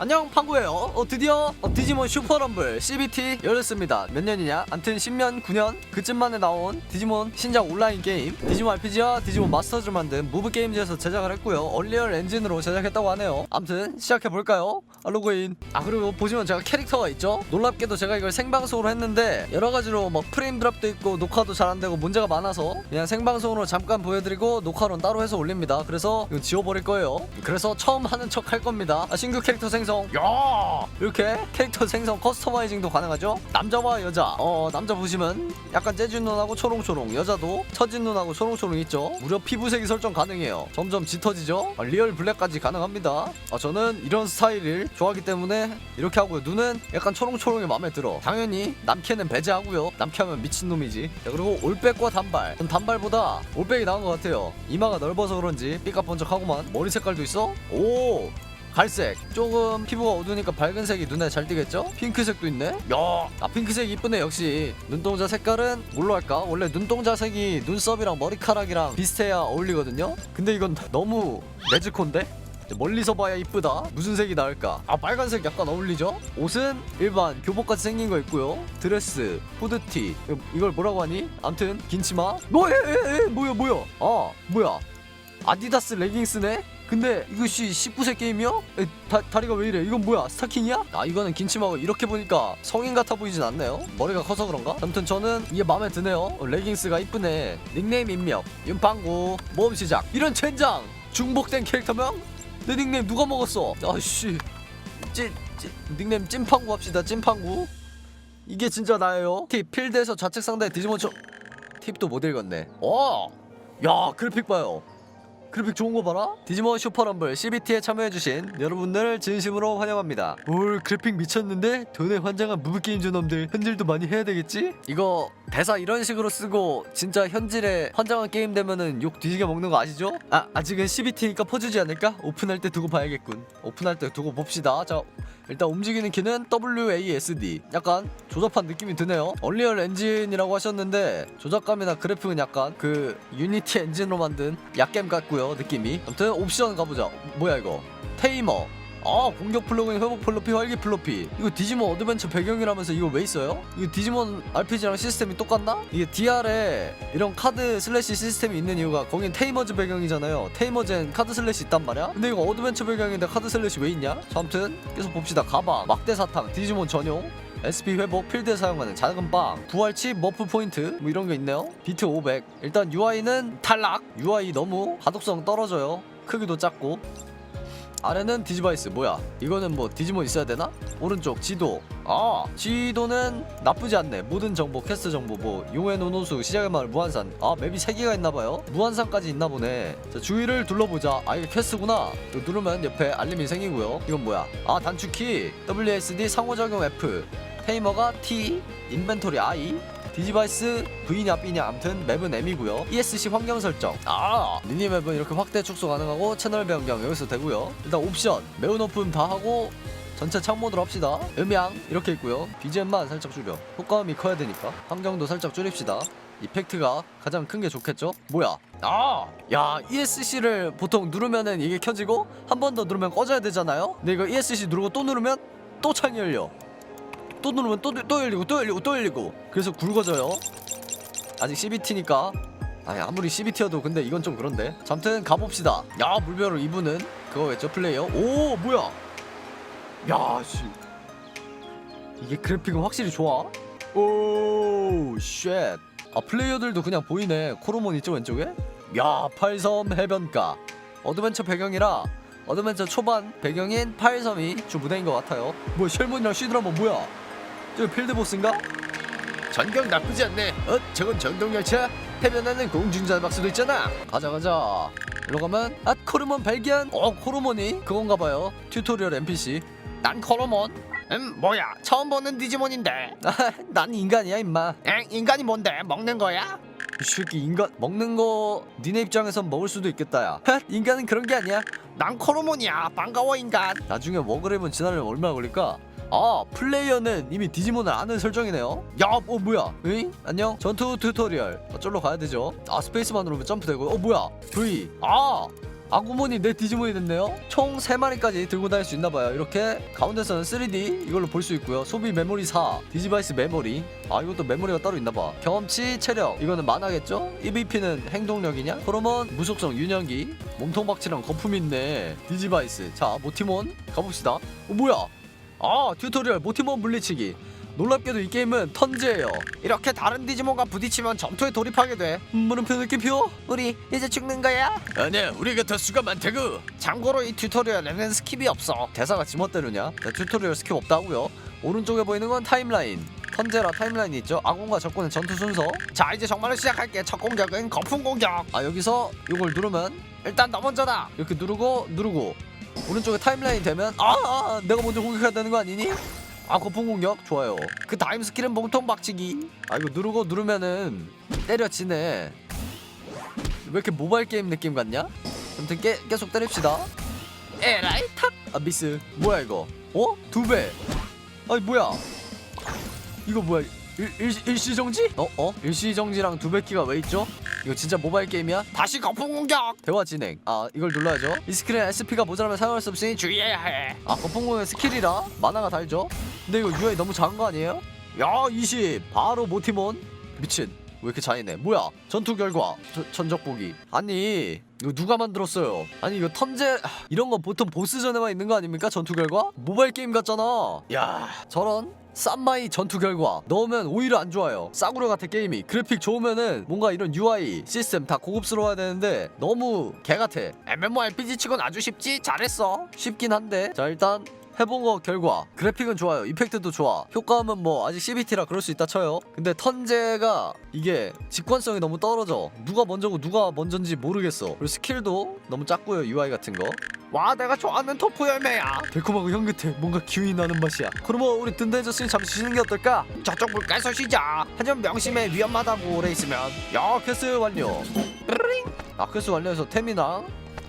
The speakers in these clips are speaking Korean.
안녕 팡구예요. 어 드디어 어, 디지몬 슈퍼럼블 CBT 열렸습니다. 몇 년이냐? 암튼 10년 9년? 그쯤 만에 나온 디지몬 신작 온라인 게임. 디지몬 RPG와 디지몬 마스터즈를 만든 무브 게임즈에서 제작을 했고요. 얼리얼 엔진으로 제작했다고 하네요. 암튼 시작해볼까요? 아, 로그인. 아 그리고 보시면 제가 캐릭터가 있죠? 놀랍게도 제가 이걸 생방송으로 했는데 여러가지로 뭐 프레임 드랍도 있고 녹화도 잘 안되고 문제가 많아서 그냥 생방송으로 잠깐 보여드리고 녹화로는 따로 해서 올립니다. 그래서 이거 지워버릴 거예요. 그래서 처음 하는 척 할 겁니다. 아, 신규 캐릭터 생성. 야! 이렇게 캐릭터 생성 커스터마이징도 가능하죠? 남자와 여자. 어 남자 보시면 약간 재진 눈하고 초롱초롱. 여자도 처진 눈하고 초롱초롱 있죠? 무려 피부색이 설정 가능해요. 점점 짙어지죠? 아, 리얼 블랙까지 가능합니다. 아, 저는 이런 스타일을 좋아하기 때문에 이렇게 하고요. 눈은 약간 초롱초롱이 마음에 들어. 당연히 남캐는 배제하고요. 남캐하면 미친놈이지. 자, 그리고 올백과 단발. 전 단발보다 올백이 나은 것 같아요. 이마가 넓어서 그런지 삐까번쩍하고만 머리 색깔도 있어? 오! 갈색. 조금 피부가 어두우니까 밝은 색이 눈에 잘 띄겠죠? 핑크색도 있네? 야, 아 핑크색 이쁘네 역시. 눈동자 색깔은 뭘로 할까? 원래 눈동자 색이 눈썹이랑 머리카락이랑 비슷해야 어울리거든요? 근데 이건 너무 레즈콘데? 멀리서 봐야 이쁘다. 무슨 색이 나을까? 아 빨간색 약간 어울리죠? 옷은 일반 교복같이 생긴 거 있고요. 드레스 후드티. 이걸 뭐라고 하니? 암튼 긴 치마. 뭐야 뭐야 뭐야? 아 뭐야? 아디다스 레깅스네? 근데 이것이 19세 게임이요? 에, 다, 다리가 왜 이래? 이건 뭐야? 스타킹이야? 아 이거는 긴 치마고 이렇게 보니까 성인 같아 보이진 않네요. 머리가 커서 그런가? 아무튼 저는 이게 마음에 드네요. 어, 레깅스가 이쁘네. 닉네임 입력 윤팡구 모험 시작. 이런 젠장 중복된 캐릭터명? 내 닉네임 누가 먹었어? 아씨. 찐, 찐 닉네임 찐팡구 합시다 찐팡구. 이게 진짜 나예요? 팁 필드에서 좌측 상단에 디지몬 쳐 팁도 못 읽었네. 어! 야 그래픽 봐요 그래픽 좋은 거 봐라 디지몬 슈퍼럼블 CBT에 참여해주신 여러분들 진심으로 환영합니다 올 그래픽 미쳤는데 돈에 환장한 무브게임 놈들 현질도 많이 해야 되겠지? 이거 대사 이런 식으로 쓰고 진짜 현질에 환장한 게임 되면은 욕 뒤지게 먹는 거 아시죠? 아 아직은 CBT니까 퍼주지 않을까? 오픈할 때 두고 봐야겠군 오픈할 때 두고 봅시다 자 일단 움직이는 키는 WASD 약간 조잡한 느낌이 드네요. 얼리얼 엔진이라고 하셨는데 조작감이나 그래픽은 약간 그 유니티 엔진으로 만든 약겜 같고요 느낌이. 아무튼 옵션 가보자. 뭐야 이거? 테이머 아 공격 플러그인 회복 플로피 활기 플로피. 이거 디지몬 어드벤처 배경이라면서 이거 왜 있어요? 이거 디지몬 RPG랑 시스템이 똑같나? 이게 DR에 이런 카드 슬래시 시스템이 있는 이유가 거긴 테이머즈 배경이잖아요. 테이머즈엔 카드 슬래시 있단 말이야? 근데 이거 어드벤처 배경인데 카드 슬래시 왜 있냐? 자, 아무튼 계속 봅시다. 가방 막대 사탕 디지몬 전용 SP 회복 필드에 사용하는 작은 빵 부활칩 머프 포인트 뭐 이런 게 있네요. 비트 500 일단 UI는 탈락. UI 너무 가독성 떨어져요. 크기도 작고 아래는 디지바이스 뭐야 이거는 뭐 디지몬 있어야 되나? 오른쪽 지도 아 지도는 나쁘지 않네. 모든 정보 캐스트 정보 뭐 용의 노노수 시작의 마을 무한산. 아 맵이 3개가 있나봐요? 무한산까지 있나보네. 자 주위를 둘러보자. 아 이게 퀘스트구나. 이거 누르면 옆에 알림이 생기고요. 이건 뭐야? 아 단축키. WSD 상호작용 F. 테이머가 T. 인벤토리 I. 디지바이스 V냐 B냐 암튼 맵은 M이고요. ESC 환경 설정. 아 미니맵은 이렇게 확대 축소 가능하고 채널 변경 여기서 되고요. 일단 옵션. 매우 높음 다 하고 전체 창모드로 합시다. 음향 이렇게 있고요. BGM만 살짝 줄여. 효과음이 커야 되니까 환경도 살짝 줄입시다. 이펙트가 가장 큰 게 좋겠죠? 뭐야? 아! 야, ESC를 보통 누르면은 이게 켜지고 한 번 더 누르면 꺼져야 되잖아요? 근데 이거 ESC 누르고 또 누르면 또 창이 열려. 또 누르면 또, 또 열리고 또 열리고 또 열리고. 그래서 굵어져요. 아직 CBT니까. 아니 아무리 CBT여도 근데 이건 좀 그런데. 자, 아무튼 가봅시다. 야 물벼루 이분은 그거겠죠? 플레이어? 오 뭐야 야 씨. 이게 그래픽은 확실히 좋아? 오 쉣. 아 플레이어들도 그냥 보이네. 코로몬 있죠 왼쪽에? 야 팔섬 해변가. 어드벤처 배경이라 어드벤처 초반 배경인 팔섬이 주 무대인 것 같아요. 뭐 쉘몬이랑 쉬드라마 뭐야? 저 필드 보스인가? 전경 나쁘지 않네. 어? 저건 전동열차? 해변하는 공중전 박수도 있잖아. 가자 가자 일로 가면 아 코르몬 발견. 어 코르몬이? 그건가 봐요. 튜토리얼 NPC 난 코르몬. 음 뭐야? 처음 보는 디지몬인데. 아, 난 인간이야 임마. 엥 인간이 뭔데? 먹는 거야? 이 새끼 인간 먹는 거 니네 입장에선 먹을 수도 있겠다 야. 하, 인간은 그런 게 아니야. 난 코르몬이야. 반가워 인간. 나중에 워그램은 지나려면 얼마나 걸릴까? 아 플레이어는 이미 디지몬을 아는 설정이네요. 야어 뭐야? 에잉? 안녕? 전투 튜토리얼. 어쩔로 가야 되죠? 아 스페이스만 누르면 점프되고 어 뭐야? V. 아 아구몬이 내 디지몬이 됐네요? 총 3마리까지 들고 다닐 수 있나봐요. 이렇게 가운데서는 3D 이걸로 볼 수 있고요. 소비 메모리 4 디지바이스 메모리. 아 이것도 메모리가 따로 있나봐. 경험치 체력. 이거는 만화겠죠? EVP는 행동력이냐? 호르몬 무속성 유년기. 몸통박치랑 거품 있네. 디지바이스. 자 모티몬. 가봅시다. 어 뭐야 아 튜토리얼 모티몬 물리치기. 놀랍게도 이 게임은 턴제예요. 이렇게 다른 디지몬과 부딪히면 전투에 돌입하게 돼. 음, 물음표 느낌표 우리 이제 죽는 거야? 아니야 우리가 더 수가 많다고. 참고로 이 튜토리얼에는 스킵이 없어. 대사가 지멋대로냐? 자, 튜토리얼 스킵 없다고요? 오른쪽에 보이는 건 타임라인. 턴제라 타임라인이 있죠? 아군과 적군의 전투 순서. 자 이제 정말로 시작할게. 첫 공격은 거품 공격. 아 여기서 이걸 누르면? 일단 너 먼저다. 이렇게 누르고 누르고 오른쪽에 타임라인 되면 아, 아 내가 먼저 공격해야 되는 거 아니니? 아 거품 공격 좋아요 그 다음 스킬은 몸통 박치기 아 이거 누르고 누르면은 때려치네 왜 이렇게 모바일 게임 느낌 같냐? 아무튼 깨, 계속 때립시다 에라이 탁 아 미스 뭐야 이거 어? 두 배 아니 뭐야 이거 뭐야 일, 일, 일시정지? 어? 어? 일시정지랑 두 배 키가 왜 있죠? 이거 진짜 모바일 게임이야? 다시 거품 공격! 대화 진행. 아 이걸 눌러야죠. 이 스킬은 SP가 모자라면 사용할 수 없으니 주... 주의해야 해. 아 거품공의 스킬이라 만화가 달죠? 근데 이거 UI 너무 작은 거 아니에요? 야20 바로 모티몬. 미친. 왜 이렇게 잔인해? 뭐야? 전투 결과. 저, 전적 보기. 아니 이거 누가 만들었어요? 아니 이거 턴제 하, 이런 거 보통 보스전에만 있는 거 아닙니까? 전투 결과? 모바일 게임 같잖아. 야. 저런 쌈마이 전투 결과. 넣으면 오히려 안 좋아요. 싸구려 같아 게임이. 그래픽 좋으면은 뭔가 이런 UI 시스템 다 고급스러워야 되는데 너무 개 같아. MMORPG 치곤 아주 쉽지? 잘했어. 쉽긴 한데. 자 일단 해본 거 결과 그래픽은 좋아요. 이펙트도 좋아. 효과음은 뭐 아직 CBT라 그럴 수 있다 쳐요. 근데 턴제가 이게 직관성이 너무 떨어져. 누가 먼저고 누가 먼저인지 모르겠어. 그리고 스킬도 너무 작고요 UI 같은 거. 와 내가 좋아하는 토프 열매야. 달콤하고 향긋해. 뭔가 기운이 나는 맛이야. 그러면 우리 든든해졌으니 잠시 쉬는 게 어떨까? 저쪽 물가에서 쉬자. 하지만 명심해. 위험하다고 오래 있으면. 야 퀘스트 완료. 아 퀘스트 완료해서 템이나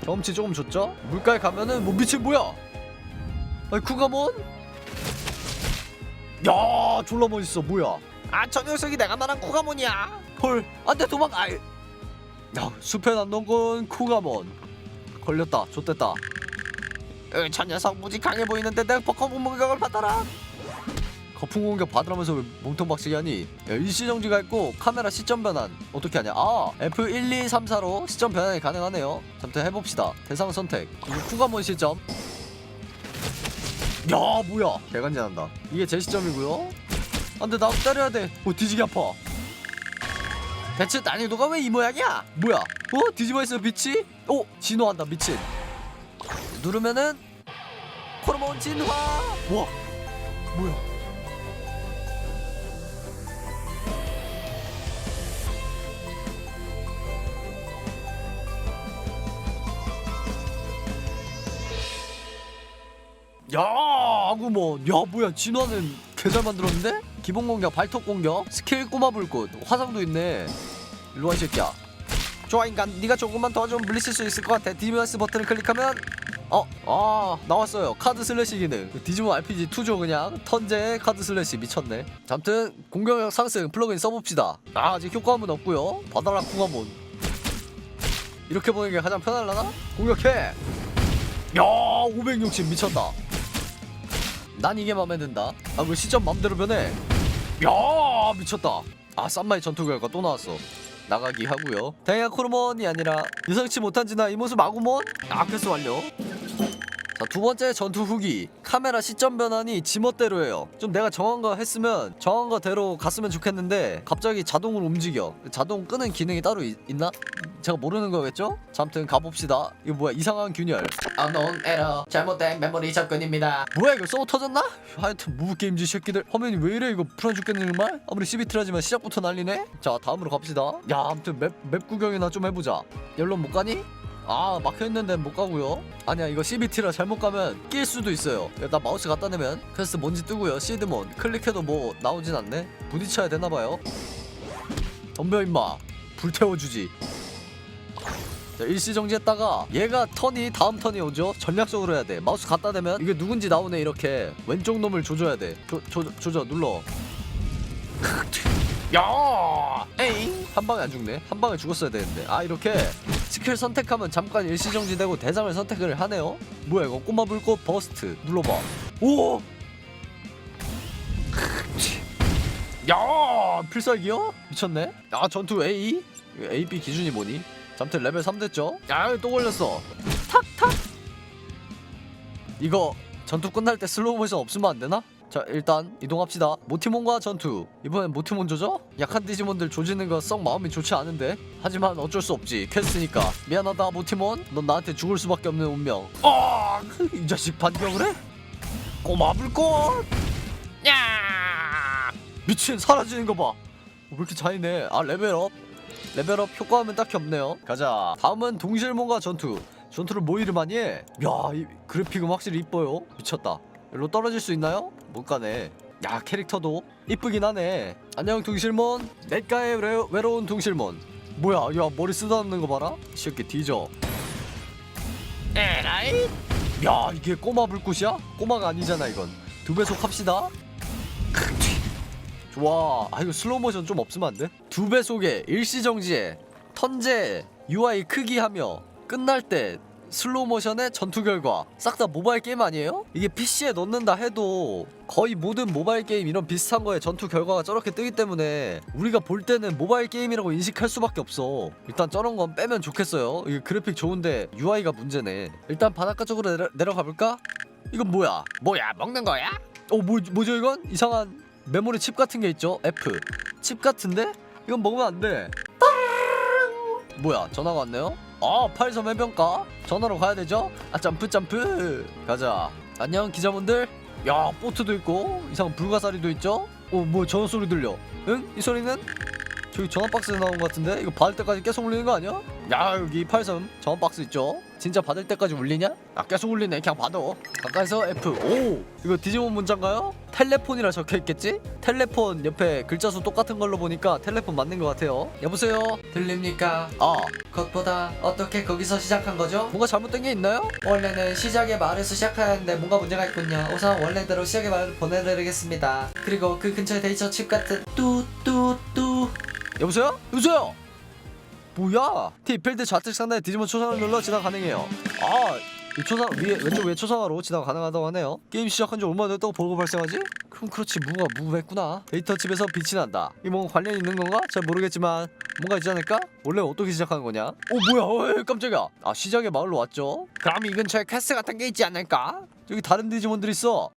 경험치 조금 줬죠? 물가에 가면은 뭐 미친 뭐야 아니 쿠가몬? 야 졸라 멋있어. 뭐야? 아 저 녀석이 내가 말한 쿠가몬이야. 헐 안돼 도망. 아이 야 숲에 난동꾼 쿠가몬. 걸렸다 좆됐다. 으, 저 녀석 무지 강해 보이는데 내가 버커문 공격을 받아라. 거품 공격 받으라면서 왜 몸통 박치기 하니? 야, 일시 정지가 있고 카메라 시점 변환. 어떻게 하냐? 아 F1234로 시점 변환이 가능하네요. 잠깐 해봅시다. 대상 선택. 그리고 쿠가몬 시점 야 뭐야? 개간지난다. 이게 제 시점이고요. 안돼 나 때려야 돼어 뒤지게 아파. 대체 난이도가 왜 이 모양이야? 뭐야? 어 뒤집어 있어 빛이? 오 진화한다 미친. 누르면은 호르몬 진화! 와 뭐야? 야 아구먼 야 뭐야 진화는 개잘 만들었는데? 기본 공격 발톱 공격 스킬 꼬마 불꽃 화상도 있네. 일로와 이 새끼야. 좋아 인간. 네가 조금만 도와주면 물리칠 수 있을 것 같아. 디비스 버튼을 클릭하면 어, 아 나왔어요. 카드 슬래시 기능. 디지몬 RPG 2죠 그냥. 턴제 카드 슬래시. 미쳤네. 잠튼 공격력 상승 플러그인 써봅시다. 아 아직 효과음은 없고요. 바다라 쿠가몬. 이렇게 보는 게 가장 편할라나? 공격해. 야 560 미쳤다 난 이게 맘에 든다. 아 왜 시점 맘대로 변해. 야 미쳤다. 아 쌈마이 전투 결과 또 나왔어. 나가기 하고요. 다이아 코르몬이 아니라 예상치 못한 진화 이 모습 아구몬? 아 퀘스 완료 자 두 번째 전투 후기. 카메라 시점 변환이 지멋대로예요. 좀 내가 정한 거 했으면 정한 거대로 갔으면 좋겠는데 갑자기 자동으로 움직여. 자동 끄는 기능이 따로 있, 나? 제가 모르는 거겠죠? 자 아무튼 가봅시다. 이거 뭐야? 이상한 균열. Unknown error. 잘못된 메모리 접근입니다. 뭐야 이거 서버 터졌나? 하여튼 무브 게임즈 새끼들. 화면이 왜 이래 이거 불안 죽겠는 말? 아무리 CBT라지만 시작부터 난리네? 자 다음으로 갑시다. 야 아무튼 맵, 맵 구경이나 좀 해보자. 연론 못 가니? 아 막혀있는데 못 가고요? 아니야 이거 CBT라 잘못 가면 낄 수도 있어요. 야, 나 마우스 갖다 대면 퀘스트 뭔지 뜨고요. 시드몬. 클릭해도 뭐 나오진 않네? 부딪혀야 되나봐요. 덤벼 임마. 불태워주지. 자, 일시정지했다가 얘가 턴이 다음 턴이 오죠? 전략적으로 해야 돼. 마우스 갖다 대면 이게 누군지 나오네 이렇게. 왼쪽 놈을 조져야 돼. 조, 조, 조져 눌러. 야! 에잉? 한 방에 안 죽네? 한 방에 죽었어야 되는데. 아 이렇게 스킬 선택하면 잠깐 일시정지되고 대상을 선택을 하네요 뭐야 이거 꼬마 불꽃 버스트 눌러봐 오 야, 필살기요? 미쳤네. 아, 전투 A? 이거 A, B 기준이 뭐니? 잠튼 레벨 3 됐죠? 야, 또 걸렸어. 탁, 탁. 이거 전투 끝날 때 슬로우 모션 없으면 안 되나? 자, 일단 이동합시다. 모티몬과 전투. 이번엔 모티몬 조져? 약한 디지몬들 조지는 거썩 마음이 좋지 않은데. 하지만 어쩔 수 없지. 퀘스트니까. 미안하다, 모티몬. 넌 나한테 죽을 수밖에 없는 운명. 아, 이 자식 반격을 해? 꼬마 불꽃. 야! 미친 사라지는 거 봐. 어, 왜 이렇게 잔인해? 아 레벨업. 레벨업 효과음은 딱히 없네요. 가자. 다음은 동실몬과 전투. 전투를 뭐 이름 하니? 야, 이 그래픽은 확실히 이뻐요. 미쳤다. 일로 떨어질 수 있나요? 못 가네. 야, 캐릭터도 이쁘긴 하네. 안녕 동실몬. 냇가의 외, 외로운 동실몬. 뭐야? 야, 머리 쓰다듬는 거 봐라. 쉽게 뒤져. 에라이! 야, 이게 꼬마 불꽃이야? 꼬마가 아니잖아, 이건. 두 배속 합시다. 좋아. 아 이거 슬로우 모션 좀 없으면 안 돼? 두 배속에 일시정지에 턴제 UI 크기 하며 끝날 때 슬로우 모션의 전투 결과 싹 다 모바일 게임 아니에요? 이게 PC에 넣는다 해도 거의 모든 모바일 게임 이런 비슷한 거에 전투 결과가 저렇게 뜨기 때문에 우리가 볼 때는 모바일 게임이라고 인식할 수밖에 없어 일단 저런 건 빼면 좋겠어요 이게 그래픽 좋은데 UI가 문제네 일단 바닷가 쪽으로 내려, 내려가 볼까? 이건 뭐야? 뭐야 먹는 거야? 어 뭐, 뭐죠 이건? 이상한 메모리 칩 같은 게 있죠 F 칩 같은데? 이건 먹으면 안돼 뭐야 전화가 왔네요? 아 팔섬 해변가 전화로 가야 되죠? 아 점프 점프 가자 안녕 기자분들 야 보트도 있고 이상한 불가사리도 있죠? 어뭐 전화 소리 들려 응? 이 소리는? 저기 전화 박스 나온 것 같은데 이거 받을 때까지 계속 울리는 거 아니야? 야 여기 팔섬 전화 박스 있죠? 진짜 받을 때까지 울리냐? 아 계속 울리네 그냥 받아 가까이서 F 오 이거 디지몬 문자인가요? 텔레폰이라 적혀있겠지? 텔레폰 옆에 글자 수 똑같은 걸로 보니까 텔레폰 맞는 것 같아요 여보세요? 들립니까? 아 겉보다 어떻게 거기서 시작한 거죠? 뭔가 잘못된 게 있나요? 원래는 시작의 말에서 시작해야 하는데 뭔가 문제가 있군요. 우선 원래대로 시작의 말을 보내드리겠습니다. 그리고 그 근처에 데이터 칩 같은 뚜뚜뚜 여보세요? 여보세요? 뭐야? T필드 좌측 상단에 디지몬 초상을 눌러 지나 가능해요 아, 이 초상 위에 왼쪽 위에 초상화로 지나가 가능하다고 하네요 게임 시작한 지 얼마나 됐다고 보고 발생하지? 그럼 그렇지 무가 무했구나 데이터 칩에서 빛이 난다 이 뭔가 관련이 있는 건가? 잘 모르겠지만 뭔가 있지 않을까? 원래 어떻게 시작하는 거냐? 어 뭐야 어이, 깜짝이야 아 시작의 마을로 왔죠 그럼 이 근처에 퀘스트 같은 게 있지 않을까? 여기 다른 디지몬들 있어